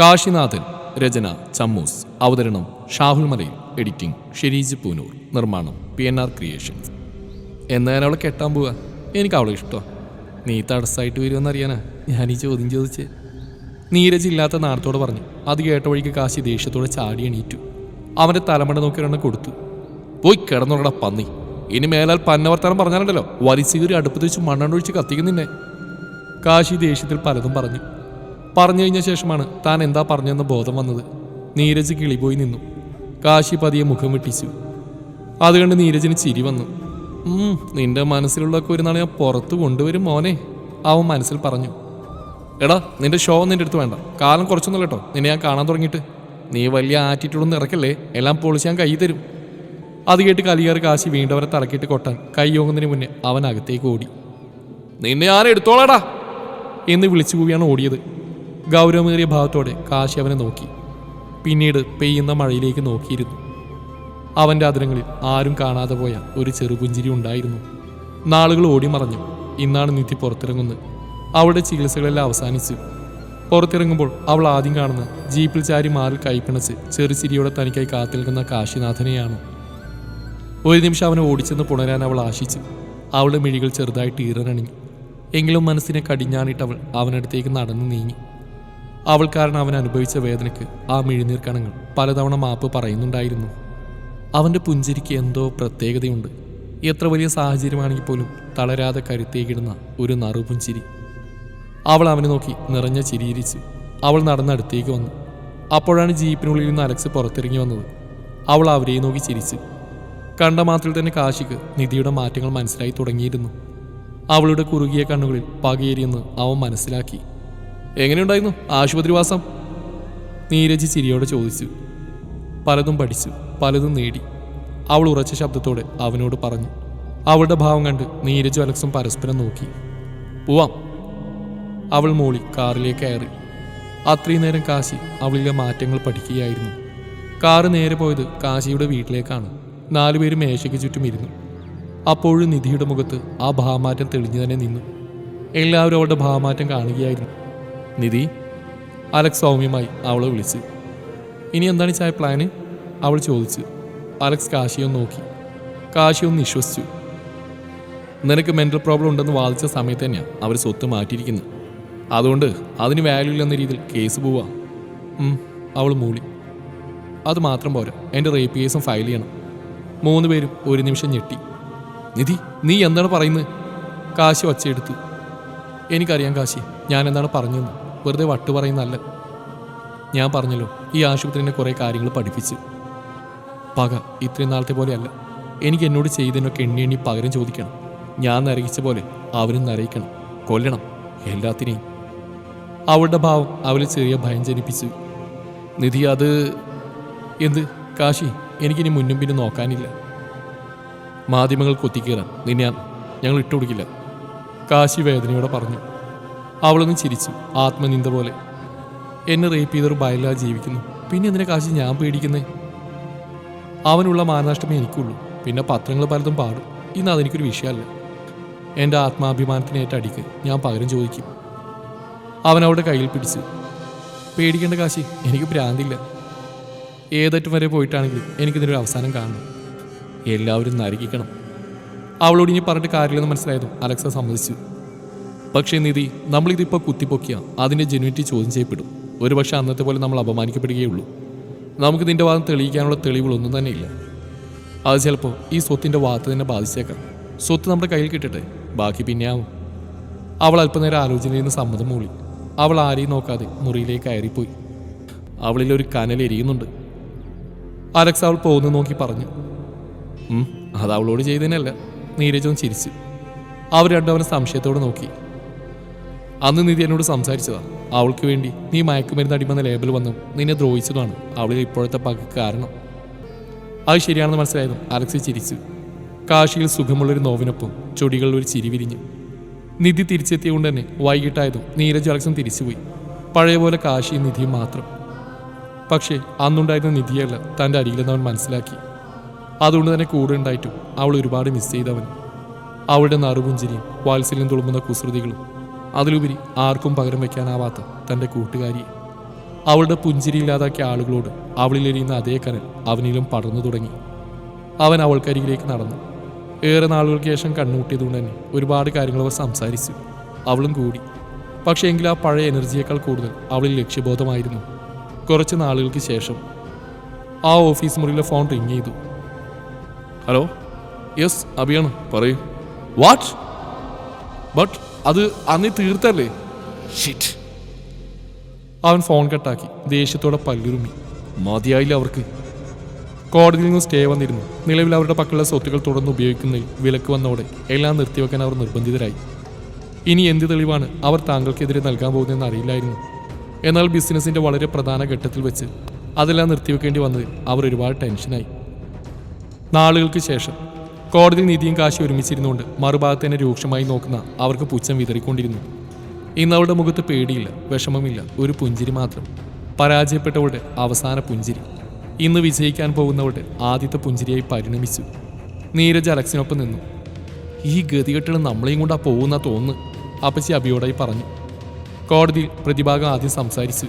കാശിനാഥൻ രചന ചമ്മൂസ്. അവതരണം ഷാഹുൽ മലയിൽ. എഡിറ്റിംഗ് ഷെരീജ് പൂനൂർ. നിർമ്മാണം P N R creations. എന്നാ അവളെ കെട്ടാൻ പോവാ? എനിക്ക് അവളെ ഇഷ്ടമാണ് നീ തടസ്സമായിട്ട് വരുമെന്നറിയാനാ ഞാൻ ഈ ചോദ്യം ചോദിച്ച്. നീരജ് ഇല്ലാത്ത നാടത്തോട് പറഞ്ഞു. അത് കേട്ട വഴിക്ക് കാശി ദേഷ്യത്തോടെ ചാടി എണീറ്റു. അവന്റെ തലമണ്ട നോക്കി ഒരെണ്ണം കൊടുത്തു. പോയി കിടന്നുറട പന്നി. ഇനി മേലാൽ പന്നവർത്താനം പറഞ്ഞാലുണ്ടല്ലോ. വലിച്ചുകീറി അടുപ്പത്ത് വെച്ച് മണ്ണെണ്ണ ഒഴിച്ച് കത്തിക്കുന്നിന്നെ കാശി ദേഷ്യത്തിൽ പലതും പറഞ്ഞു. പറഞ്ഞു കഴിഞ്ഞ ശേഷമാണ് താൻ എന്താ പറഞ്ഞെന്ന് ബോധം വന്നത്. നീരജ് കിളിപോയി നിന്നു. കാശി പതിയെ മുഖം വെട്ടിച്ചു. അതുകൊണ്ട് നീരജിന് ചിരി വന്നു. "ഉം, നിന്റെ മനസ്സിലുള്ളൊക്കെ ഒരു നാളെ ഞാൻ പുറത്ത് കൊണ്ടുവരും മോനെ അവൻ മനസ്സിൽ പറഞ്ഞു. എടാ നിന്റെ ഷോ നിന്റെ അടുത്ത് വേണ്ട. കാലം കുറച്ചൊന്നുമല്ല കേട്ടോ നിന്നെ ഞാൻ കാണാൻ തുടങ്ങിയിട്ട്. നീ വലിയ ആറ്റിറ്റ്യൂഡൊന്നും ഇറക്കല്ലേ എല്ലാം പൊളിച്ച് ഞാൻ കൈ തരും. അത് കേട്ട് കലിയാറ് കാശി വീണ്ടും അവരെ തലക്കിട്ട് കൊട്ടാൻ കൈ യോങ്ങുന്നതിന് മുന്നേ അവൻ അകത്തേക്ക് ഓടി. നിന്നെ ഞാൻ എന്ന് വിളിച്ചു പോവുകയാണ് ഓടിയത്. ഗൗരവമേറിയ ഭാവത്തോടെ കാശി അവനെ നോക്കി. പിന്നീട് പെയ്യുന്ന മഴയിലേക്ക് നോക്കിയിരുന്നു. അവന്റെ അതിരങ്ങളിൽ ആരും കാണാതെ പോയ ഒരു ചെറുപുഞ്ചിരി ഉണ്ടായിരുന്നു. നാളുകൾ ഓടി മറഞ്ഞു. ഇന്നാണ് നിധി പുറത്തിറങ്ങുന്നത്. അവളുടെ ചികിത്സകളെല്ലാം അവസാനിച്ച്. പുറത്തിറങ്ങുമ്പോൾ അവൾ ആദ്യം കാണുന്ന ജീപ്പിൽ ചാരി മാറിൽ കൈപ്പിണച്ച് ചെറുചിരിയോടെ തനിക്കായി കാത്തിൽക്കുന്ന കാശിനാഥനെയാണ്. ഒരു നിമിഷം അവനെ ഓടിച്ചെന്ന് പുണരാൻ അവൾ ആശിച്ചു. അവളുടെ മിഴികൾ ചെറുതായിട്ട് ഈറനണിഞ്ഞു. എങ്കിലും മനസ്സിനെ കടിഞ്ഞാണിട്ട് അവൾ അവനടുത്തേക്ക് നടന്നു നീങ്ങി. അവൾ കാരണം അവൻ അനുഭവിച്ച വേദനയ്ക്ക് ആ മിഴിനീർ കണങ്ങൾ പലതവണ മാപ്പ് പറയുന്നുണ്ടായിരുന്നു. അവന്റെ പുഞ്ചിരിക്ക് എന്തോ പ്രത്യേകതയുണ്ട്. എത്ര വലിയ സാഹചര്യമാണെങ്കിൽ പോലും തളരാതെ കരുത്തേക്കിടുന്ന ഒരു നറുപുഞ്ചിരി. അവൾ അവനെ നോക്കി നിറഞ്ഞ ചിരിയിരിച്ചു. അവൾ നടന്നടുത്തേക്ക് വന്നു. അപ്പോഴാണ് ജീപ്പിനുള്ളിൽ നിന്ന് അലക്സ് പുറത്തിറങ്ങി വന്നത്. അവൾ അവരെ നോക്കി ചിരിച്ചു. കണ്ട മാത്രത്തിൽ തന്നെ കാശിക്ക് നിധിയുടെ മാറ്റങ്ങൾ മനസ്സിലായി തുടങ്ങിയിരുന്നു. അവളുടെ കുറുകിയ കണ്ണുകളിൽ പകയേരിയെന്ന് അവൻ മനസ്സിലാക്കി. എങ്ങനെയുണ്ടായിരുന്നു ആശുപത്രിവാസം നീരജ് ചിരിയോടെ ചോദിച്ചു. പലതും പഠിച്ചു പലതും നേടി. അവൾ ഉറച്ച ശബ്ദത്തോടെ അവനോട് പറഞ്ഞു. അവളുടെ ഭാവം കണ്ട് നീരജും അലക്സും പരസ്പരം നോക്കി. പോവാം. അവൾ മോളി കാറിലേക്ക് കയറി. അത്രയും നേരം കാശി അവളിലെ മാറ്റങ്ങൾ പഠിക്കുകയായിരുന്നു. കാറ് നേരെ പോയത് കാശിയുടെ വീട്ടിലേക്കാണ്. നാലുപേരും മേശയ്ക്ക് ചുറ്റും ഇരുന്നു. അപ്പോഴും നിധിയുടെ മുഖത്ത് ആ ഭാവമാറ്റം തെളിഞ്ഞു തന്നെ നിന്നു. എല്ലാവരും അവളുടെ ഭാവമാറ്റം കാണുകയായിരുന്നു. നിധി. അലക്സ് സൗമ്യമായി അവളെ വിളിച്ച്. ഇനി എന്താണ് ചായ പ്ലാന് അവൾ ചോദിച്ചു. അലക്സ് കാശിയൊന്ന് നോക്കി. കാശിയൊന്ന് വിശ്വസിച്ചു. നിനക്ക് മെന്റൽ പ്രോബ്ലം ഉണ്ടെന്ന് വാദിച്ച സമയത്ത് തന്നെയാണ് അവർ സ്വത്ത് മാറ്റിയിരിക്കുന്നത്. അതുകൊണ്ട് അതിന് വാല്യൂ ഇല്ലെന്ന രീതിയിൽ കേസ് പോവാ. അവൾ മൂളി. അത് മാത്രം പോരാ. എന്റെ റേപ്പ് കേസും ഫയൽ ചെയ്യണം. മൂന്ന് പേരും ഒരു നിമിഷം ഞെട്ടി. നിധി നീ എന്താണ് പറയുന്നത്? കാശി ഒച്ചയെടുത്തു. എനിക്കറിയാം കാശി ഞാൻ എന്താണ് പറഞ്ഞതെന്ന്. വെറുതെ വട്ട് പറയുന്നല്ല ഞാൻ പറഞ്ഞല്ലോ ഈ ആശുപത്രിനെ കുറേ കാര്യങ്ങൾ പഠിപ്പിച്ച്. പക ഇത്രയും നാളത്തെ പോലെയല്ല എനിക്ക് എന്നോട് ചെയ്തതിനൊക്കെ എണ്ണി എണ്ണി പകരം ചോദിക്കണം. ഞാൻ നരകിച്ച പോലെ അവനും നരയിക്കണം. കൊല്ലണം എല്ലാത്തിനെയും. അവളുടെ ഭാവം അവളിൽ ചെറിയ ഭയം ജനിപ്പിച്ചു. നിധി അത് എന്ത്? കാശി എനിക്കിനി മുന്നും പിന്നെ നോക്കാനില്ല. മാധ്യമങ്ങൾ കൊത്തിക്കീറാൻ നിന്നെ ഞങ്ങൾ ഇട്ടുകൊടുക്കില്ല. കാശി വേദനയോടെ പറഞ്ഞു. അവളൊന്ന് ചിരിച്ചു. ആത്മനിന്ദ പോലെ. എന്നെ റേപ്പ് ചെയ്തൊരു ബയലാ ജീവിക്കുന്നു. പിന്നെ എന്തിനെ കാശി ഞാൻ പേടിക്കുന്നേ? അവനുള്ള മാനനഷ്ടമേ എനിക്കുള്ളൂ. പിന്നെ പത്രങ്ങൾ പലതും പാടും. ഇന്ന് അതെനിക്കൊരു വിഷയമല്ല എന്റെ ആത്മാഭിമാനത്തിനേറ്റ അടിക്ക് ഞാൻ പകരം ചോദിക്കും. അവൻ അവളുടെ കയ്യിൽ പിടിച്ചു പേടിക്കേണ്ട കാശി എനിക്ക് ഭ്രാന്തില്ല. ഏതറ്റം വരെ പോയിട്ടാണെങ്കിലും എനിക്കിതിനൊരു അവസാനം കാണണം. എല്ലാവരും നരകിക്കണം. അവളോട് ഇനി പറഞ്ഞിട്ട് കാര്യമില്ലെന്ന് മനസ്സിലായതും അലക്സ സമ്മതിച്ചു. പക്ഷേ നിധി നമ്മളിതിപ്പോൾ കുത്തിപ്പൊക്കിയ. അതിന്റെ ജെനുവിറ്റി ചോദ്യം ചെയ്യപ്പെടും. ഒരുപക്ഷെ അന്നത്തെ പോലെ നമ്മൾ അപമാനിക്കപ്പെടുകയുള്ളൂ. നമുക്ക് ഇതിന്റെ വാദം തെളിയിക്കാനുള്ള തെളിവുകളൊന്നും തന്നെ ഇല്ല അത് ചിലപ്പോൾ ഈ സ്വത്തിന്റെ വാദത്തെ തന്നെ ബാധിച്ചേക്കാം. സ്വത്ത് നമ്മുടെ കയ്യിൽ കിട്ടട്ടെ. ബാക്കി പിന്നെയാവും അവൾ അല്പനേരം ആലോചനയിൽ നിന്ന് സമ്മതം മൂളി. അവൾ ആരെയും നോക്കാതെ മുറിയിലേക്ക് കയറിപ്പോയി. അവളിൽ ഒരു കനൽ എരിയുന്നുണ്ട്. അലക്സ് അവൾ പോകുന്നു നോക്കി പറഞ്ഞു. അത് അവളോട് ചെയ്തതിനല്ല നീരജവും ചിരിച്ചു. അവർ രണ്ടവനെ സംശയത്തോടെ നോക്കി. അന്ന് നിധി എന്നോട് സംസാരിച്ചതാണ് അവൾക്ക് വേണ്ടി നീ മയക്കുമരുന്ന് അടിമെന്ന ലേബൽ വന്നു. നിന്നെ ദ്രോഹിച്ചതാണ്. അവളിൽ ഇപ്പോഴത്തെ പകക്ക് കാരണം. അത് ശരിയാണെന്ന് മനസ്സിലായതും അലക്സി ചിരിച്ചു. കാശിയിൽ സുഖമുള്ളൊരു നോവിനൊപ്പം ചൊടികളിൽ ഒരു ചിരി വിരിഞ്ഞു. നിധി തിരിച്ചെത്തിയതുകൊണ്ട് തന്നെ വൈകിട്ടായതും നീരജ് അലക്സും തിരിച്ചുപോയി. പഴയ പോലെ കാശിയും നിധിയും മാത്രം. പക്ഷേ അന്നുണ്ടായിരുന്ന നിധിയല്ല തന്റെ അരികിലെന്ന് അവൻ മനസ്സിലാക്കി. അതുകൊണ്ട് തന്നെ കൂടെ ഉണ്ടായിട്ടും അവൾ ഒരുപാട് മിസ് ചെയ്തവൻ. അവളുടെ നറുപുഞ്ചിരിയും വാത്സല്യം തുളുമ്പുന്ന കുസൃതികളും അതിലുപരി ആർക്കും പകരം വയ്ക്കാനാവാത്ത തന്റെ കൂട്ടുകാരിയെ അവളുടെ പുഞ്ചിരി ഇല്ലാതാക്കിയ ആളുകളോട് അവളിലെരിയുന്ന അതേ കനൽ അവനിലും പടർന്നു തുടങ്ങി. അവൻ അവൾക്കരികിലേക്ക് നടന്നു. ഏറെ നാളുകൾക്ക് ശേഷം കണ്ണൂട്ടിയതുകൊണ്ട് തന്നെ ഒരുപാട് കാര്യങ്ങൾ അവർ സംസാരിച്ചു. അവളും കൂടി. പക്ഷേ എങ്കിൽ ആ പഴയ എനർജിയേക്കാൾ കൂടുതൽ അവളിൽ ലക്ഷ്യബോധമായിരുന്നു. കുറച്ച് നാളുകൾക്ക് ശേഷം ആ ഓഫീസ് മുറിയിലെ ഫോൺ റിങ് ചെയ്തു. ഹലോ? യെസ് അഭിയാണ്. പറയൂ. വാട്ട്? ബട്ട് അത് അന്നേ തീർത്തല്ലേ? ഷിറ്റ് അവൻ ഫോൺ കട്ടാക്കി ദേഷ്യത്തോടെ പല്ലുരുമി. മതിയായില്ല അവർക്ക്. കോടതിയിൽ നിന്ന് സ്റ്റേ വന്നിരുന്നു. നിലവിൽ അവരുടെ പക്കലുള്ള സ്വത്തുക്കൾ തുടർന്ന് ഉപയോഗിക്കുന്നതിൽ വിലക്ക് വന്നതോടെ എല്ലാം നിർത്തിവെക്കാൻ അവർ നിർബന്ധിതരായി. ഇനി എന്ത് തെളിവാണ് അവർ താങ്കൾക്കെതിരെ നൽകാൻ പോകുന്നതെന്ന് അറിയില്ലായിരുന്നു. എന്നാൽ ബിസിനസിന്റെ വളരെ പ്രധാന ഘട്ടത്തിൽ വെച്ച് അതെല്ലാം നിർത്തിവെക്കേണ്ടി വന്നതിൽ അവർ ഒരുപാട് ടെൻഷനായി നാളുകൾക്ക് ശേഷം കോടതിയിൽ നിധിയും കാശി ഒരുമിച്ചിരുന്നുകൊണ്ട് മറുഭാഗത്ത് തന്നെ രൂക്ഷമായി നോക്കുന്ന അവർക്ക് പുച്ഛം വിതറിക്കൊണ്ടിരുന്നു. ഇന്ന് അവളുടെ മുഖത്ത് പേടിയില്ല വിഷമമില്ല ഒരു പുഞ്ചിരി മാത്രം. പരാജയപ്പെട്ടവളുടെ അവസാന പുഞ്ചിരി. ഇന്ന് വിജയിക്കാൻ പോകുന്നവളുടെ ആദ്യത്തെ പുഞ്ചിരിയായി പരിണമിച്ചു. നീരജ് അലക്സിനൊപ്പം നിന്നു. ഈ ഗതികെട്ടുകൾ നമ്മളെയും കൊണ്ടാ പോകുന്ന തോന്നുന്നു അപ്പച്ചി അബിയോടായി പറഞ്ഞു. കോടതിയിൽ പ്രതിഭാഗം ആദ്യം സംസാരിച്ചു.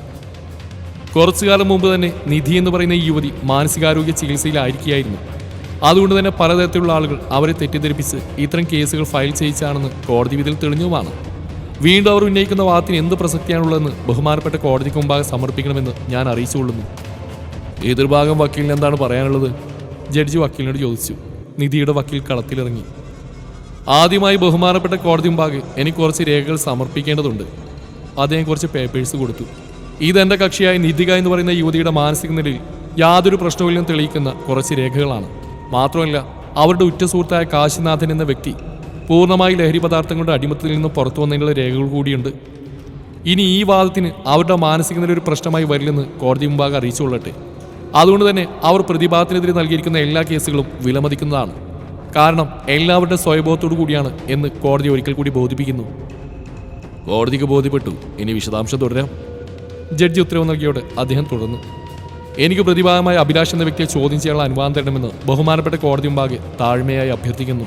കുറച്ചു കാലം മുമ്പ് തന്നെ നിധി എന്ന് പറയുന്ന ഈ യുവതി മാനസികാരോഗ്യ ചികിത്സയിലായിരിക്കുകയായിരുന്നു. അതുകൊണ്ട് തന്നെ പലതരത്തിലുള്ള ആളുകൾ അവരെ തെറ്റിദ്ധരിപ്പിച്ച് ഇത്തരം കേസുകൾ ഫയൽ ചെയ്യിച്ചാണെന്ന് കോടതി വിധിയിൽ തെളിഞ്ഞുമാണ്. വീണ്ടും അവർ ഉന്നയിക്കുന്ന വാദത്തിന് എന്ത് പ്രസക്തിയാണുള്ളതെന്ന് ബഹുമാനപ്പെട്ട കോടതിക്ക് മുമ്പാകെ സമർപ്പിക്കണമെന്ന് ഞാൻ അറിയിച്ചുകൊള്ളുന്നു. എതിർഭാഗം വക്കീലിന് എന്താണ് പറയാനുള്ളത്? ജഡ്ജി വക്കീലിനോട് ചോദിച്ചു. നിധിയുടെ വക്കീൽ കളത്തിലിറങ്ങി. ആദ്യമായി ബഹുമാനപ്പെട്ട കോടതി മുമ്പാകെ എനിക്ക് കുറച്ച് രേഖകൾ സമർപ്പിക്കേണ്ടതുണ്ട്. അദ്ദേഹം കുറച്ച് പേപ്പേഴ്സ് കൊടുത്തു. ഇതെന്റെ കക്ഷിയായ നിധിക എന്ന് പറയുന്ന യുവതിയുടെ മാനസിക നിലയിൽ യാതൊരു പ്രശ്നവുമില്ലെന്ന് തെളിയിക്കുന്ന കുറച്ച് രേഖകളാണ്. മാത്രമല്ല അവരുടെ ഉറ്റ സുഹൃത്തായ കാശിനാഥൻ എന്ന വ്യക്തി പൂർണമായി ലഹരി പദാർത്ഥങ്ങളുടെ അടിമത്തിൽ നിന്ന് പുറത്തു വന്നതിനുള്ള രേഖകൾ കൂടിയുണ്ട്. ഇനി ഈ വാദത്തിന് അവരുടെ മാനസിക നില ഒരു പ്രശ്നമായി വരില്ലെന്ന് കോടതി മുമ്പാകെ അറിയിച്ചുകൊള്ളട്ടെ അതുകൊണ്ട് തന്നെ അവർ പ്രതിഭാഗത്തിനെതിരെ നൽകിയിരിക്കുന്ന എല്ലാ കേസുകളും വിലമതിക്കുന്നതാണ്. കാരണം എല്ലാവരുടെ സ്വയബോധത്തോടു കൂടിയാണ് എന്ന് കോടതി ഒരിക്കൽ കൂടി ബോധിപ്പിക്കുന്നു. കോടതിക്ക് ബോധ്യപ്പെട്ടു. ഇനി വിശദാംശം തുടരാം. ജഡ്ജി ഉത്തരവ് നൽകിയോടെ അദ്ദേഹം തുടർന്നു. എനിക്ക് പ്രതിഭാഗമായ അഭിലാഷ് എന്ന വ്യക്തിയെ ചോദ്യം ചെയ്യാനുള്ള അനുവാദം തരണമെന്ന് ബഹുമാനപ്പെട്ട കോടതി മുമ്പാകെ താഴ്മയായി അഭ്യർത്ഥിക്കുന്നു.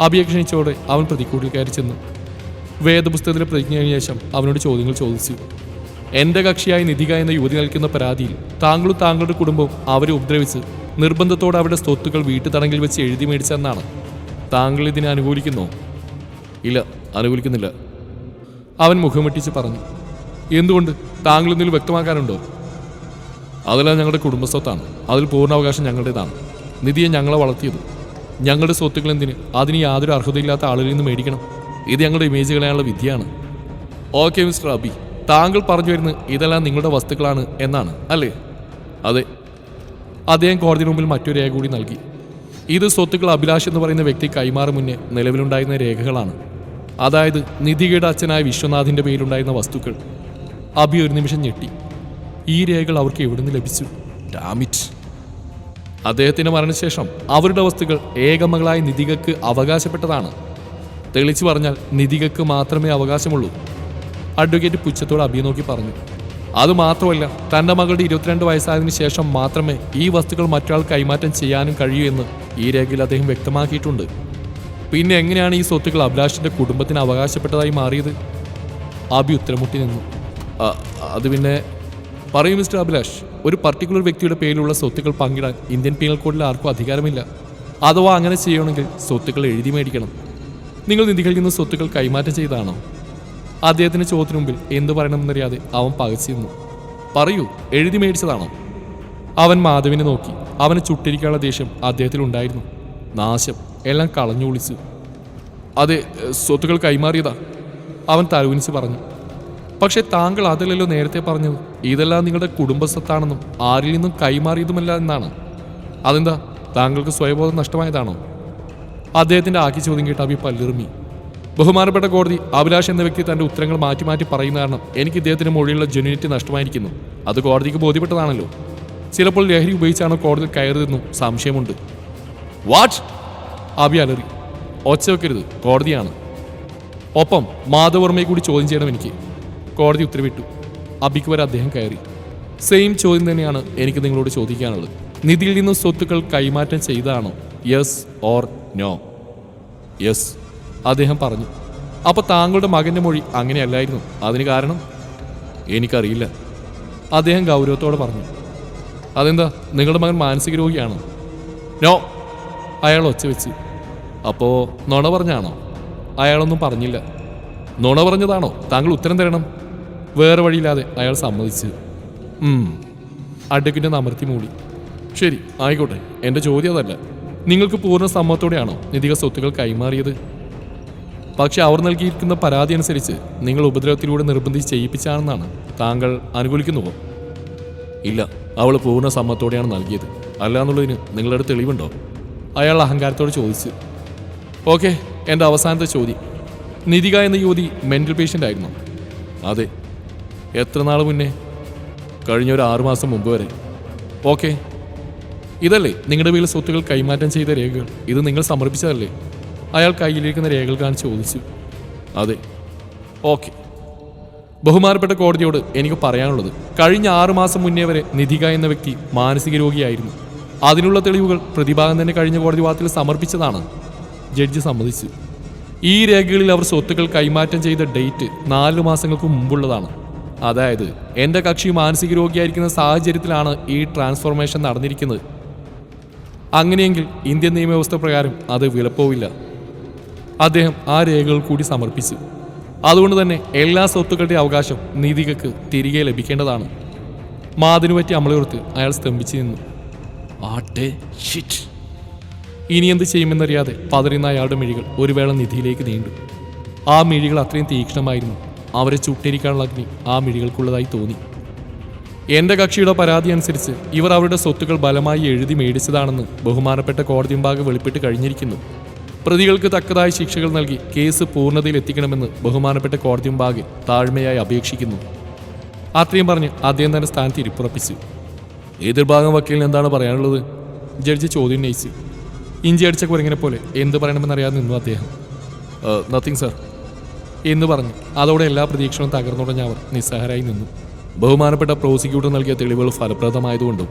അഭിയക്ഷണിച്ചോടെ അവൻ പ്രതിക്കൂട്ടിൽ കയറി ചെന്നു. വേദപുസ്തകത്തിലെ പ്രതിജ്ഞയ്ക്ക് ശേഷം അവനോട് ചോദ്യങ്ങൾ ചോദിച്ചു. എന്റെ കക്ഷിയായ നിധിക എന്ന യുവതി നൽകുന്ന പരാതിയിൽ താങ്കളും താങ്കളുടെ കുടുംബവും അവരെ ഉപദ്രവിച്ച് നിർബന്ധത്തോടെ അവരുടെ സ്വത്തുക്കൾ വീട്ടുതടങ്കിൽ വെച്ച് എഴുതി മേടിച്ചെന്നാണ് താങ്കൾ ഇതിനെ അനുകൂലിക്കുന്നോ? ഇല്ല അനുകൂലിക്കുന്നില്ല. അവൻ മുഖമെട്ടിച്ച് പറഞ്ഞു. എന്തുകൊണ്ട്? താങ്കൾ എന്തെങ്കിലും വ്യക്തമാക്കാനുണ്ടോ? അതെല്ലാം ഞങ്ങളുടെ കുടുംബസ്വത്താണ്. അതിൽ പൂർണാവകാശം ഞങ്ങളുടേതാണ്. നിധിയെ ഞങ്ങളെ വളർത്തിയത്. ഞങ്ങളുടെ സ്വത്തുക്കൾ എന്തിന്? അതിന് യാതൊരു അർഹതയില്ലാത്ത ആളുകളിൽ നിന്ന് മേടിക്കണം. ഇത് ഞങ്ങളുടെ ഇമേജ് കളയാനുള്ള വിദ്യയാണ് ഓക്കെ മിസ്റ്റർ അബി. താങ്കൾ പറഞ്ഞു വരുന്നത് ഇതെല്ലാം നിങ്ങളുടെ വസ്തുക്കളാണ് എന്നാണ് അല്ലേ? അതെ. അദ്ദേഹം കോടതി മുമ്പിൽ മറ്റൊരു രേഖ കൂടി നൽകി. ഇത് സ്വത്തുക്കൾ അഭിലാഷ് എന്ന് പറയുന്ന വ്യക്തി കൈമാറും മുന്നേ നിലവിലുണ്ടായിരുന്ന രേഖകളാണ്. അതായത് നിധിയുടെ അച്ഛനായ വിശ്വനാഥിന്റെ പേരിലുണ്ടായിരുന്ന വസ്തുക്കൾ. അബി ഒരു നിമിഷം ഞെട്ടി. ഈ രേഖകൾ അവർക്ക് എവിടുന്ന് ലഭിച്ചു? ഡാമിറ്റ്. അദ്ദേഹത്തിന്റെ മരണശേഷം അവരുടെ വസ്തുക്കൾ ഏകമകളായ നിധികക്ക് അവകാശപ്പെട്ടതാണ്. തെളിച്ചു പറഞ്ഞാൽ നിധികക്ക് മാത്രമേ അവകാശമുള്ളൂ. അഡ്വക്കേറ്റ് പുച്ഛത്തോട് അബിയെ നോക്കി പറഞ്ഞു. അതുമാത്രമല്ല തന്റെ മകളുടെ ഇരുപത്തിരണ്ട് വയസ്സായതിനു ശേഷം മാത്രമേ ഈ വസ്തുക്കൾ മറ്റൊരാൾ കൈമാറ്റം ചെയ്യാനും കഴിയൂ എന്ന് ഈ രേഖയിൽ അദ്ദേഹം വ്യക്തമാക്കിയിട്ടുണ്ട്. പിന്നെ എങ്ങനെയാണ് ഈ സ്വത്തുക്കൾ അഭിലാഷിന്റെ കുടുംബത്തിന് അവകാശപ്പെട്ടതായി മാറിയത്? അബി ഉത്തരമുട്ടി നിന്നു. അത് പിന്നെ പറയൂ മിസ്റ്റർ അഭിലാഷ് ഒരു പർട്ടിക്കുലർ വ്യക്തിയുടെ പേരിലുള്ള സ്വത്തുക്കൾ പങ്കിടാൻ ഇന്ത്യൻ പീനൽ കോഡിൽ ആർക്കും അധികാരമില്ല. അഥവാ അങ്ങനെ ചെയ്യണമെങ്കിൽ സ്വത്തുക്കൾ എഴുതി മേടിക്കണം. നിങ്ങൾ നിധികളിൽ നിന്ന് സ്വത്തുക്കൾ കൈമാറ്റം ചെയ്താണോ അദ്ദേഹത്തിന്റെ ചോദ്യത്തിന് മുമ്പിൽ എന്തു പറയണമെന്നറിയാതെ അവൻ പകച്ചിരുന്നു പറയൂ എഴുതി മേടിച്ചതാണോ? അവൻ മാധവിനെ നോക്കി. അവനെ ചുട്ടിരിക്കാനുള്ള ദേഷ്യം അദ്ദേഹത്തിൽ ഉണ്ടായിരുന്നു. നാശം എല്ലാം കളഞ്ഞു വിളിച്ചു അതെ സ്വത്തുക്കൾ കൈമാറിയതാ അവൻ തലവിനിച്ച് പറഞ്ഞു. പക്ഷേ താങ്കൾ അതല്ലല്ലോ നേരത്തെ പറഞ്ഞത്. ഇതെല്ലാം നിങ്ങളുടെ കുടുംബസ്വത്താണെന്നും ആരിൽ നിന്നും കൈമാറിയതുമല്ല എന്നാണ്. അതെന്താ? താങ്കൾക്ക് സ്വയബോധം നഷ്ടമായതാണോ? അദ്ദേഹത്തിന്റെ ആക്കി ചോദ്യം കേട്ട് അഭി പല്ലിറുമി. ബഹുമാനപ്പെട്ട കോടതി അഭിലാഷ് എന്ന വ്യക്തി തന്റെ ഉത്തരങ്ങൾ മാറ്റി മാറ്റി പറയുന്ന കാരണം എനിക്ക് ഇദ്ദേഹത്തിന്റെ മൊഴിയുള്ള ജെനുനിറ്റി നഷ്ടമായിരിക്കുന്നു. അത് കോടതിക്ക് ബോധ്യപ്പെട്ടതാണല്ലോ. ചിലപ്പോൾ ലഹരി ഉപയോഗിച്ചാണോ കോടതി കയറിയതെന്നും സംശയമുണ്ട്. വാട്ട്? അഭി അലറി. ഒച്ച വെക്കരുത്. കോടതിയാണ്. ഒപ്പം മാധവർമ്മയെ കൂടി ചോദ്യം ചെയ്യണം എനിക്ക്. കോടതി ഉത്തരവിട്ടു. അബിക്ക് വരെ അദ്ദേഹം കയറി. സെയിം ചോദ്യം തന്നെയാണ് എനിക്ക് നിങ്ങളോട് ചോദിക്കാനുള്ളത്. നിധിയിൽ നിന്ന് സ്വത്തുക്കൾ കൈമാറ്റം ചെയ്താണോ? യെസ് ഓർ നോ യെസ് അദ്ദേഹം പറഞ്ഞു. അപ്പോൾ താങ്കളുടെ മകന്റെ മൊഴി അങ്ങനെയല്ലായിരുന്നു. അതിന് കാരണം? എനിക്കറിയില്ല. അദ്ദേഹം ഗൗരവത്തോടെ പറഞ്ഞു. അതെന്താ? നിങ്ങളുടെ മകൻ മാനസിക രോഗിയാണോ? നോ അയാൾ ഒച്ച വെച്ച്. അപ്പോൾ നുണ പറഞ്ഞാണോ? അയാളൊന്നും പറഞ്ഞില്ല. നുണ പറഞ്ഞതാണോ? താങ്കൾ ഉത്തരം തരണം. വേറെ വഴിയില്ലാതെ അയാൾ സമ്മതിച്ചു. അഡ്വക്കിന്റെ അമർത്തി മൂടി. ശരി ആയിക്കോട്ടെ. എന്റെ ചോദ്യം അതല്ല. നിങ്ങൾക്ക് പൂർണ സമ്മതത്തോടെയാണോ നിധിക സ്വത്തുക്കൾ കൈമാറിയത്? പക്ഷെ അവർ നൽകിയിരിക്കുന്ന പരാതി അനുസരിച്ച് നിങ്ങൾ ഉപദ്രവത്തിലൂടെ നിർബന്ധിച്ച് ചെയ്യിപ്പിച്ചാണെന്നാണ് താങ്കൾ അനുകൂലിക്കുന്നുവോ ഇല്ല അവൾ പൂർണ സമ്മതത്തോടെയാണ് നൽകിയത്. അല്ല എന്നുള്ളതിന് നിങ്ങളുടെ തെളിവുണ്ടോ? അയാൾ അഹങ്കാരത്തോട് ചോദിച്ചു. ഓക്കെ എന്റെ അവസാനത്തെ ചോദ്യം. നിധിക എന്ന യുവതി മെന്റൽ പേഷ്യന്റ് ആയിരുന്നു. അതെ എത്ര നാൾ മുന്നേ? കഴിഞ്ഞ ഒരു ആറുമാസം മുമ്പ് വരെ. ഓക്കെ. ഇതല്ലേ നിങ്ങളുടെ പേരിൽ സ്വത്തുക്കൾ കൈമാറ്റം ചെയ്ത രേഖകൾ. ഇത് നിങ്ങൾ സമർപ്പിച്ചതല്ലേ? അയാൾ കയ്യിലിരിക്കുന്ന രേഖകൾ കാണിച്ച് ചോദിച്ചു. അതെ. ഓക്കെ. ബഹുമാനപ്പെട്ട കോടതിയോട് എനിക്ക് പറയാനുള്ളത് കഴിഞ്ഞ ആറുമാസം മുന്നേ വരെ നിധിക എന്ന വ്യക്തി മാനസിക രോഗിയായിരുന്നു. അതിനുള്ള തെളിവുകൾ പ്രതിഭാഗം തന്നെ കഴിഞ്ഞ കോടതി വാദത്തിൽ സമർപ്പിച്ചതാണ് ജഡ്ജി സമ്മതിച്ചു. ഈ രേഖകളിൽ അവർ സ്വത്തുക്കൾ കൈമാറ്റം ചെയ്ത ഡേറ്റ് നാല് മാസങ്ങൾക്ക് മുമ്പുള്ളതാണ്. അതായത് എന്റെ കക്ഷി മാനസിക രോഗിയായിരിക്കുന്ന സാഹചര്യത്തിലാണ് ഈ ട്രാൻസ്ഫോർമേഷൻ നടന്നിരിക്കുന്നത്. അങ്ങനെയെങ്കിൽ ഇന്ത്യൻ നിയമവ്യവസ്ഥ പ്രകാരം അത് വിലപ്പോവില്ല. അദ്ദേഹം ആ രേഖകൾ കൂടി സമർപ്പിച്ചു. അതുകൊണ്ട് തന്നെ എല്ലാ സ്വത്തുക്കളുടെ അവകാശം നീതികൾക്ക് തിരികെ ലഭിക്കേണ്ടതാണ്. മാതിനു പറ്റി അമളയോർത്ത് അയാൾ സ്തംഭിച്ചു നിന്നു. ആട്ടെ ഷിറ്റ് ഇനി എന്ത് ചെയ്യുമെന്നറിയാതെ പതറിയുന്ന അയാളുടെ മിഴികൾ ഒരു വേള നിധിയിലേക്ക് നീണ്ടു. ആ മിഴികൾ അത്രയും തീക്ഷ്ണമായിരുന്നു. അവരെ ചുട്ടിരിക്കാനുള്ള അഗ്നി ആ മിഴികൾക്കുള്ളതായി തോന്നി. എന്റെ കക്ഷിയുടെ പരാതി അനുസരിച്ച് ഇവർ അവരുടെ സ്വത്തുക്കൾ ബലമായി എഴുതി മേടിച്ചതാണെന്ന് ബഹുമാനപ്പെട്ട കോടതി മുമ്പാകെ വെളിപ്പെട്ട് കഴിഞ്ഞിരിക്കുന്നു. പ്രതികൾക്ക് തക്കതായ ശിക്ഷകൾ നൽകി കേസ് പൂർണതയിൽ എത്തിക്കണമെന്ന് ബഹുമാനപ്പെട്ട കോടതി മുമ്പാകെ താഴ്മയായി അപേക്ഷിക്കുന്നു. അത്രയും പറഞ്ഞ് അദ്ദേഹം തന്നെ സ്ഥാനത്ത് ഇരിപ്പുറപ്പിച്ചു. എതിർഭാഗം വക്കീലിന് എന്താണ് പറയാനുള്ളത്? ജഡ്ജി ചോദ്യം ഉന്നയിച്ചു. ഇഞ്ചി അടിച്ച കുരങ്ങിനെ പോലെ എന്ത് പറയണമെന്നറിയാതെ നിന്നു അദ്ദേഹം. നത്തിങ് സർ എന്ന് പറഞ്ഞു. അതോടെ എല്ലാ പ്രതീക്ഷകളും തകർന്നുടഞ്ഞ അവർ നിസ്സഹാരായി നിന്നു. ബഹുമാനപ്പെട്ട പ്രോസിക്യൂട്ടർ നൽകിയ തെളിവുകൾ ഫലപ്രദമായതുകൊണ്ടും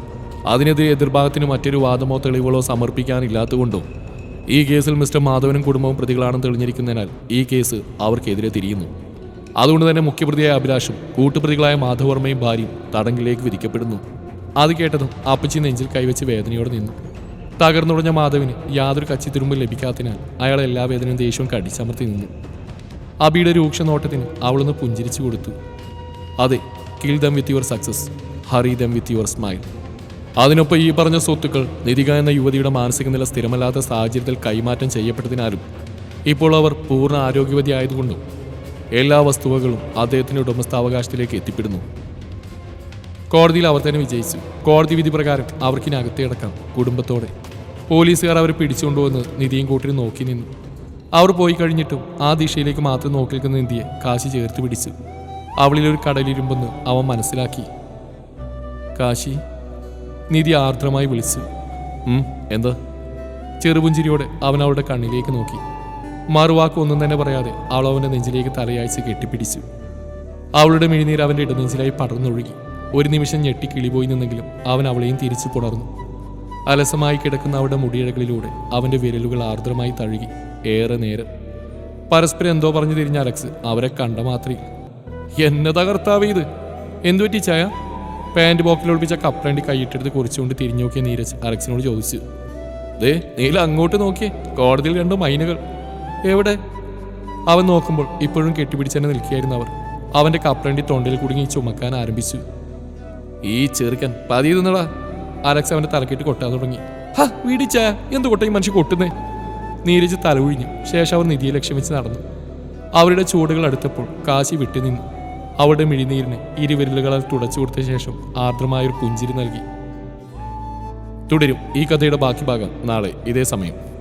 അതിനെതിരെ എതിർഭാഗത്തിന് മറ്റൊരു വാദമോ തെളിവുകളോ സമർപ്പിക്കാനില്ലാത്തതുകൊണ്ടും ഈ കേസിൽ മിസ്റ്റർ മാധവനും കുടുംബവും പ്രതികളാണെന്ന് തെളിഞ്ഞിരിക്കുന്നതിനാൽ ഈ കേസ് അവർക്കെതിരെ തിരിയുന്നു. അതുകൊണ്ട് തന്നെ മുഖ്യപ്രതിയായ അഭിലാഷും കൂട്ടുപ്രതികളായ മാധവർമ്മയും ഭാര്യയും തടങ്കിലേക്ക് വിധിക്കപ്പെടുന്നു. അത് കേട്ടതും അപ്പച്ചി നെഞ്ചിൽ കൈവച്ച് വേദനയോടെ നിന്നു. തകർന്നുടഞ്ഞ മാധവിന് യാതൊരു കച്ചിത്തിരുമ്പും ലഭിക്കാത്തതിനാൽ അയാൾ എല്ലാ വേദനയും ദേഷ്യവും കടിച്ചമർത്തി നിന്നു. അബിയുടെ രൂക്ഷ നോട്ടത്തിന് അവളൊന്ന് പുഞ്ചിരിച്ചു കൊടുത്തു. അതെ kill them with your success hurry them with your smile അതിനൊപ്പം ഈ പറഞ്ഞ സ്വത്തുക്കൾ നിതിക എന്ന യുവതിയുടെ മാനസിക നില സ്ഥിരമല്ലാത്ത സാഹചര്യത്തിൽ കൈമാറ്റം ചെയ്യപ്പെട്ടതിനാലും ഇപ്പോൾ അവർ പൂർണ ആരോഗ്യവതി ആയതുകൊണ്ടും എല്ലാ വസ്തുവകളും അദ്ദേഹത്തിന്റെ ഉടമസ്ഥാവകാശത്തിലേക്ക് എത്തിപ്പെടുന്നു. കോടതിയിൽ അവർ തന്നെ വിജയിച്ചു. കോടതി വിധി പ്രകാരം അവർക്കിനകത്തേടക്കാം കുടുംബത്തോടെ. പോലീസുകാർ അവരെ പിടിച്ചുകൊണ്ടുവന്ന് നിധിയും കൂട്ടിനും നോക്കി നിന്നു. അവർ പോയി കഴിഞ്ഞിട്ടും ആ ദിശയിലേക്ക് മാത്രം നോക്കി നിൽക്കുന്ന ഇന്ത്യയെ കാശി ചേർത്ത് പിടിച്ചു അവളിലൊരു കടലിരുമ്പെന്ന് അവൻ മനസ്സിലാക്കി. കാശി നിധി ആർദ്രമായി വിളിച്ചു "ഉം, എന്താ? ചെറുപുഞ്ചിരിയോടെ അവൻ അവളുടെ കണ്ണിലേക്ക് നോക്കി. മറുവാക്ക് ഒന്നും തന്നെ പറയാതെ അവൾ അവന്റെ നെഞ്ചിലേക്ക് തലയാഴ്ച കെട്ടിപ്പിടിച്ചു. അവളുടെ മിഴിനീർ അവന്റെ ഇടനെഞ്ചിലായി പടർന്നൊഴുകി. ഒരു നിമിഷം ഞെട്ടി കിളിപോയി നിന്നെങ്കിലും അവൻ അവളെയും തിരിച്ചു പുണർന്നു. അലസമായി കിടക്കുന്ന അവളുടെ മുടിയിഴകളിലൂടെ അവന്റെ വിരലുകൾ ആർദ്രമായി തഴുകി. ഏറെ നേരം. പരസ്പരം എന്തോ പറഞ്ഞു തിരിഞ്ഞ അലക്സ് അവരെ കണ്ട മാത്രി. എന്നെ തകർത്താവ് ഇത്. എന്തു പറ്റി ചായ? പാന്റ് ബോക്സിൽ ഒളിപ്പിച്ച കപ്പലണ്ടി കൈയിട്ടെടുത്ത് കുറിച്ചുകൊണ്ട് തിരിഞ്ഞു നോക്കിയ നീരജ് അലക്സിനോട് ചോദിച്ചു. ദേ നീല അങ്ങോട്ട് നോക്കിയേ. കോടതിയിൽ രണ്ട് മൈനുകൾ. എവിടെ? അവൻ നോക്കുമ്പോൾ ഇപ്പോഴും കെട്ടിപ്പിടിച്ച് തന്നെ നിൽക്കുകയായിരുന്നു അവർ. അവന്റെ കപ്പലണ്ടി തൊണ്ടയിൽ കുടുങ്ങി ചുമക്കാൻ ആരംഭിച്ചു. ഈ ചെറുക്കൻ പതിയെ തിന്നടാ. അലക്സ് അവന്റെ തലക്കിട്ട് കൊട്ടാൻ തുടങ്ങി. ഹ വീടിച്ചായ എന്ത് കൊട്ട മനുഷ്യ കൊട്ടുന്നേ? നീരജ് തല ഒഴിഞ്ഞു ശേഷം അവർ നിധിയെ ലക്ഷ്യം വെച്ച് നടന്നു. അവരുടെ ചൂടുകൾ അടുത്തപ്പോൾ കാശി വിട്ടുനിന്നു അവളുടെ മിഴിനീരിനെ ഇരുവിരലുകളാൽ തുടച്ചു കൊടുത്ത ശേഷം ആർദ്രമായൊരു പുഞ്ചിരി നൽകി. തുടരും ഈ കഥയുടെ ബാക്കി ഭാഗം നാളെ ഇതേ സമയം.